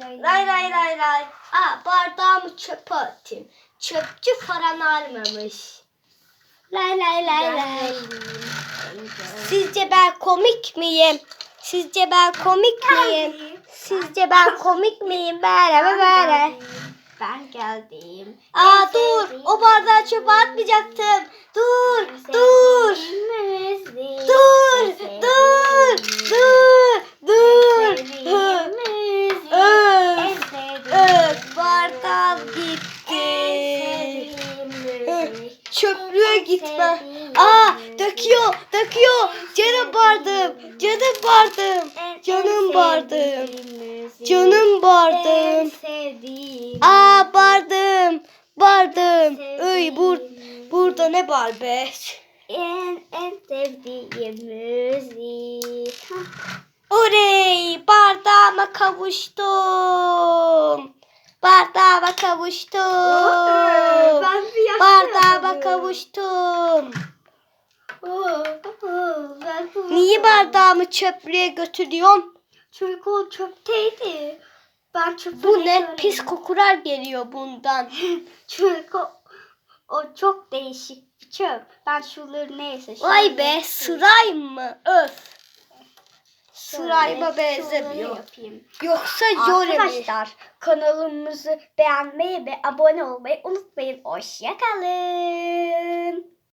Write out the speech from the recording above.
lay Lay lay lay lay. Aa bardağımı çöpe atayım. Çöpçü falan almamış. Lay lay lay lay. Sizce ben komik miyim? Sizce ben komik miyim? Sizce ben komik miyim? Böyle böyle? Ben geldim. Aa dur. O bardağı çöpe atmayacaktım. Dur. Dur. Dur. Dur. Dur. Dur. Öf. Öf. Bardağım gitti. Çöplüğe gitme. Aa döküyor. Döküyor. Canım bardım. Canım bardım. Canım bardım. Canım bardım. Aa bardım. Bardım. Öy bur burada ne var be? En en sevdiğim müzik. Oley bardağıma kavuştum. Bardağıma kavuştum. Kavuştum. Niye bardağımı çöplüğe götürüyorsun? Çünkü o çöpteydi. Ben çöpü Bu ne pis kokular geliyor bundan. Çünkü o, o çok değişik bir çöp. Ben şunları neyse. Vay be sırayım mı? Öf. Şunları benzemiyor. yapayım. Yoksa? Arkadaşlar kanalımızı beğenmeyi ve abone olmayı unutmayın. Hoşçakalın.